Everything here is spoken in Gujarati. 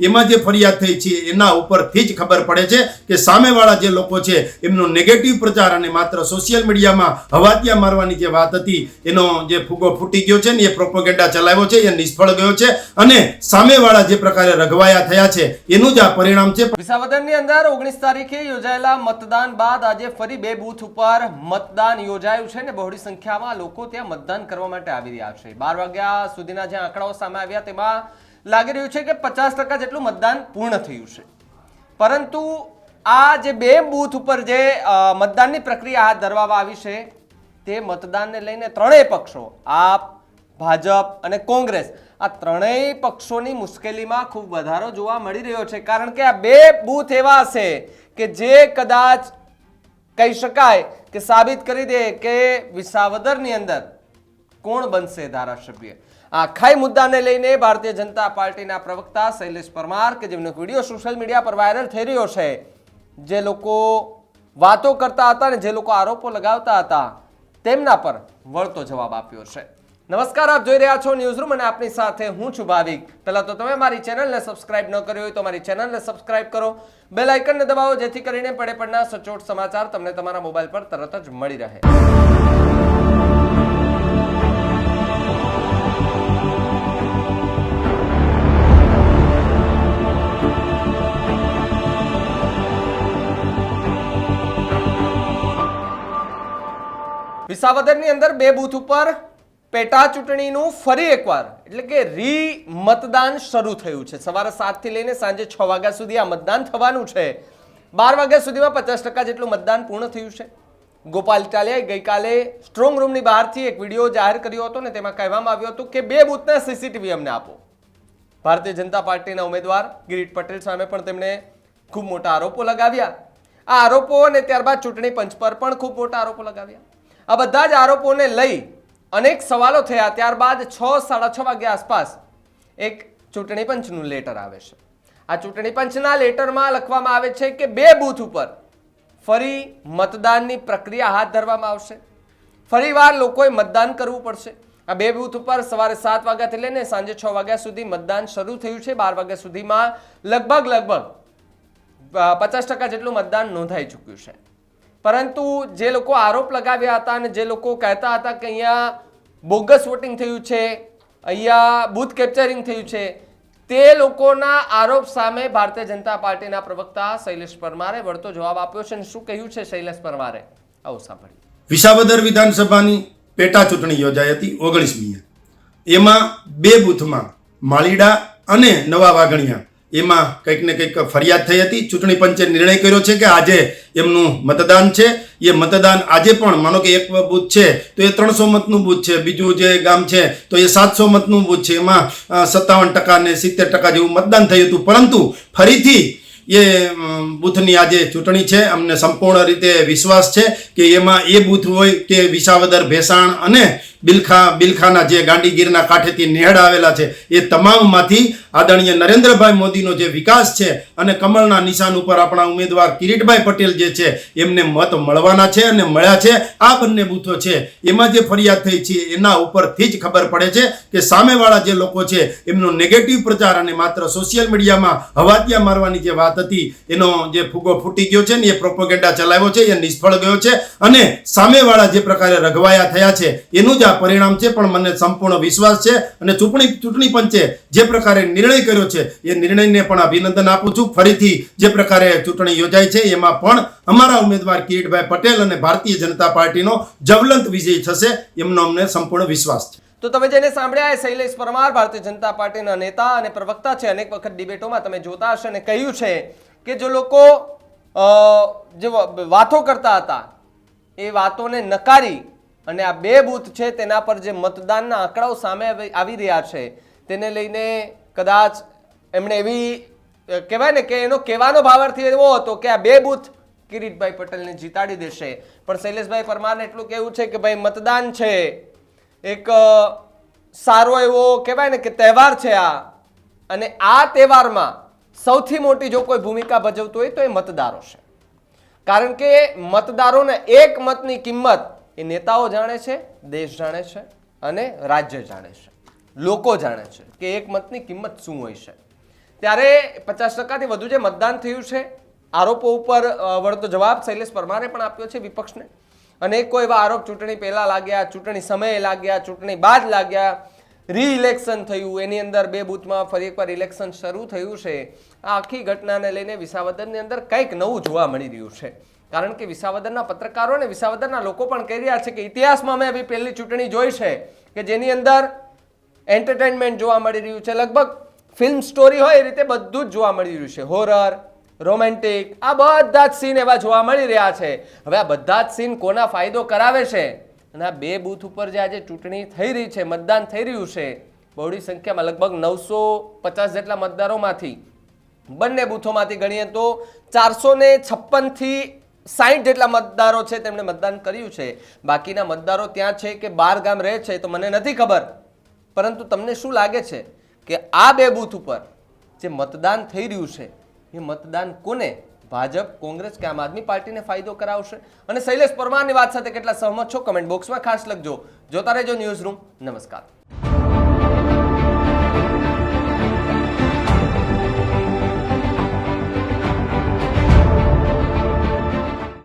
એમાં જે ફરિયાદ થઈ છે, એના ઉપરથી જ ખબર પડે છે કે સામેવાળા જે લોકો છે, એમનો નેગેટિવ પ્રચાર અને માત્ર સોશિયલ મીડિયામાં હવાતિયા મારવાની જે વાત હતી, એનો જે ફુગો ફૂટી ગયો છે ને, એ પ્રોપોગેન્ડા ચલાવ્યો છે, એ નિષ્ફળ ગયો છે અને સામેવાળા જે પ્રકારે રઘવાયા થયા છે, એનું જ આ પરિણામ છે. વિસાવદનની અંદર ઓગણીસ તારીખે યોજાયેલા મતદાન બાદ આજે ફરી બે બૂથ ઉપર મતદાન યોજાયું છે ને, બહોળી સંખ્યામાં લોકો ત્યાં મતદાન કરવા માટે આવી રહ્યા છે. બાર વાગ્યા સુધીના જે આંકડાઓ સામે આવ્યા, તેમાં લાગી રહ્યું છે કે પચાસ ટકા જેટલું મતદાન પૂર્ણ થયું છે. પરંતુ આ જે બે બૂથ ઉપર જે મતદાનની પ્રક્રિયા હાથ ધરવામાં આવી છે, તે મતદાનને લઈને ત્રણેય પક્ષો, આપ, ભાજપ અને કોંગ્રેસ, આ ત્રણેય પક્ષોની મુશ્કેલીમાં ખૂબ વધારો જોવા મળી રહ્યો છે. કારણ કે આ બે બૂથ એવા હશે કે જે કદાચ કહી શકાય કે સાબિત કરી દે કે વિસાવદરની અંદર કોણ બનશે ધારાસભ્ય. આ મુદ્દાને લઈને ભારતીય જનતા પાર્ટીના પ્રવક્તા શૈલેષ પરમાર કે જેમનો વીડિયો સોશિયલ મીડિયા પર વાયરલ થઈ રહ્યો છે, જે લોકો વાતો કરતા હતા ને જે લોકો આરોપો લગાવતા હતા, તેમના પર વળતો જવાબ આપ્યો છે. નમસ્કાર, આપ જોઈ રહ્યા છો ન્યૂઝ રૂમ અને આપની સાથે હું છું ભાવિક. પહેલાં તો તમે મારી ચેનલને સબસ્ક્રાઇબ ન કરી હોય તો મારી ચેનલને સબસ્ક્રાઇબ કરો. બેલ આઇકનને દબાવો જેથી કરીને પડે પડના સચોટ સમાચાર તમને તમારા મોબાઈલ પર તરત જ મળી રહે. વિસાવદરની અંદર બે બૂથ ઉપર પેટા ચૂંટણીનું ફરી એકવાર, એટલે કે રી મતદાન શરૂ થયું છે. સવારે સાતથી લઈને સાંજે છ વાગ્યા સુધી આ મતદાન થવાનું છે. બાર વાગ્યા સુધીમાં પચાસ ટકા જેટલું મતદાન પૂર્ણ થયું છે. ગોપાલ ઇટાલિયાએ ગઈકાલે સ્ટ્રોંગ રૂમની બહારથી એક વીડિયો જાહેર કર્યો હતો ને તેમાં કહેવામાં આવ્યું હતું કે બે બૂથના સીસીટીવી અમને આપો. ભારતીય જનતા પાર્ટીના ઉમેદવાર કિરીટ પટેલ સામે પણ તેમણે ખૂબ મોટા આરોપો લગાવ્યા. આ આરોપો અને ત્યારબાદ ચૂંટણી પંચ પર પણ ખૂબ મોટા આરોપો લગાવ્યા. આ બધા જ આરોપોને લઈ અનેક સવાલો થયા. ત્યારબાદ છ, સાડા છ વાગ્યા આસપાસ એક ચૂંટણી પંચનું લેટર આવે છે. આ ચૂંટણી પંચના લેટરમાં લખવામાં આવે છે કે બે બૂથ ઉપર ફરી મતદાનની પ્રક્રિયા હાથ ધરવામાં આવશે. ફરીવાર લોકોએ મતદાન કરવું પડશે. આ બે બૂથ ઉપર સવારે સાત વાગ્યાથી લઈને સાંજે છ વાગ્યા સુધી મતદાન શરૂ થયું છે. બાર વાગ્યા સુધીમાં લગભગ લગભગ પચાસ ટકા જેટલું મતદાન નોંધાઈ ચૂક્યું છે. પરંતુ જે લોકો આરોપ લગાવ્યા હતા અને જે લોકો કહેતા હતા કે અહીંયા બોગસ વોટિંગ થયું છે, અહીંયા બૂથ કેપ્ચરિંગ થયું છે, તે લોકોના આરોપ સામે ભારતીય જનતા પાર્ટીના પ્રવક્તા શૈલેષ પરમારે વળતો જવાબ આપ્યો છે અને શું કહ્યું છે શૈલેષ પરમારે? આવું સાંભળ્યું વિસાવદર વિધાનસભાની પેટા ચૂંટણી યોજાઈ હતી ઓગણીસમીએ એમાં બે બૂથમાં માળીડા અને નવા વાઘણિયા એમાં કંઈક ને કંઈક ફરિયાદ થઈ હતી. ચૂંટણી પંચે નિર્ણય કર્યો છે કે આજે એમનું મતદાન છે. એ મતદાન આજે પણ, માનો કે એક બૂથ છે, તો એ ત્રણસો મતનું બૂથ છે. બીજું જે ગામ છે, તો એ સાતસો મતનું બૂથ છે. એમાં સત્તાવન ટકા ને સિત્તેર ટકા જેવું મતદાન થયું હતું. પરંતુ ફરીથી એ બૂથની આજે ચૂંટણી છે. અમને સંપૂર્ણ રીતે વિશ્વાસ છે કે એમાં એ બૂથ હોય કે વિસાવદર, ભેસાણ અને બિલખા બિલખાના જે ગાંડીગીરના કાંઠેથી નેહડ આવેલા છે, એ તમામમાંથી આદરણીય નરેન્દ્રભાઈ મોદીનો જે વિકાસ છે અને કમળના નિશાન ઉપર આપણા ઉમેદવાર કિરીટભાઈ પટેલ જે છે, એમને મત મળવાના છે અને મળ્યા છે. આ બંને બૂથો છે. એમાં જે ફરિયાદ થઈ છે, એના ઉપરથી જ ખબર પડે છે કે સામેવાળા જે લોકો છે, એમનો નેગેટિવ પ્રચાર અને માત્ર સોશિયલ મીડિયામાં હવાતિયા મારવાની જે વાત હતી, એનો જે ફુગો ફૂટી ગયો છે ને, એ પ્રોપોગેન્ડા ચલાવ્યો છે, એ નિષ્ફળ ગયો છે અને સામેવાળા જે પ્રકારે રઘવાયા થયા છે, એનું જ આ પરિણામ છે, પણ મને સંપૂર્ણ વિશ્વાસ છે અને ચૂંટણી ચૂંટણી પંચે જે પ્રકારે નિર્ણય કર્યો છે, એ નિર્ણયને પણ અભિનંદન આપું છું. ફરીથી જે પ્રકારે ચૂંટણી યોજાય છે, એમાં પણ અમારા ઉમેદવાર કિરીટભાઈ પટેલ અને ભારતીય જનતા પાર્ટીનો જવલંત વિજય થશે, એમનો અમને સંપૂર્ણ વિશ્વાસ છે. તો તમે જેને સાંભળ્યા એ શૈલેષ પરમાર, ભારતીય જનતા પાર્ટીના નેતા અને પ્રવક્તા છે. અનેક વખત ડિબેટોમાં તમે જોતા હશો અને કહ્યું છે કે જો લોકો જે વાતો કરતા હતા, એ વાતોને નકારી અને આ બે બૂથ છે તેના પર જે મતદાનના આંકડાઓ સામે આવી- રહ્યા છે, તેને લઈને કદાચ એમણે એવી કહેવાય ને કે એનો કહેવાનો ભાવાર્થી એવો હતો કે આ બે બૂથ કિરીટભાઈ પટેલને જીતાડી દેશે. પણ શૈલેષભાઈ પરમારને એટલું કહેવું છે કે ભાઈ મતદાન છે, એક સારો એવો કહેવાય ને કે તહેવાર છે આ. અને આ તહેવારમાં સૌથી મોટી જો કોઈ ભૂમિકા ભજવતું હોય તો એ મતદારો છે. કારણ કે મતદારોને એક મતની કિંમત એ નેતાઓ જાણે છે, દેશ જાણે છે અને રાજ્ય જાણે છે. લોકો જાણે છે કે એક મતની કિંમત શું હોય છે. ત્યારે પચાસ ટકાથી વધુ જે મતદાન થયું છે, આરોપો ઉપર વળતો જવાબ શૈલેષ પરમારે પણ આપ્યો છે વિપક્ષને. અનેકો એવા આરોપ ચૂંટણી પહેલા લાગ્યા, ચૂંટણી સમયે લાગ્યા, ચૂંટણી બાદ લાગ્યા રી ઇલેક્શન થયું, એની અંદર બે બૂથમાં ફરી એકવાર ઇલેક્શન શરૂ થયું છે. આ આખી ઘટનાને લઈને વિસાવદરની અંદર કંઈક નવું જોવા મળી રહ્યું છે. કારણ કે વિસાવદરના પત્રકારો અને વિસાવદરના લોકો પણ કહી રહ્યા છે કે ઇતિહાસમાં મેં આવી પહેલી ચૂંટણી જોઈ છે કે જેની અંદર એન્ટરટેનમેન્ટ જોવા મળી રહ્યું છે. લગભગ ફિલ્મ સ્ટોરી હોય એ રીતે બધું જ જોવા મળી રહ્યું છે. હોરર રોમેન્ટિક આ બધા જ સીન એવા જોવા મળી રહ્યા છે. હવે આ બધા જ સીન કોના ફાયદો કરાવે છે? અને આ બે બૂથ ઉપર જે આજે ચૂંટણી થઈ રહી છે, મતદાન થઈ રહ્યું છે, બહોળી સંખ્યામાં લગભગ નવસો પચાસ જેટલા મતદારોમાંથી બંને બૂથોમાંથી ગણીએ તો ચારસો ને છપ્પનથી સાહીઠ જેટલા મતદારો છે તેમણે મતદાન કર્યું છે. બાકીના મતદારો ત્યાં છે કે બાર ગામ રહે છે તો મને નથી ખબર. પરંતુ તમને શું લાગે છે કે આ બે બૂથ ઉપર જે મતદાન થઈ રહ્યું છે, એ મતદાન કોને? ભાજપ, કોંગ્રેસ કે આમ આદમી પાર્ટીને ફાયદો કરાવશે? અને શૈલેષ પરમારની વાત સાથે કેટલા સહમત છો? કમેન્ટ બોક્સમાં ખાસ લખજો. જોતા રહેજો ન્યૂઝ રૂમ. નમસ્કાર.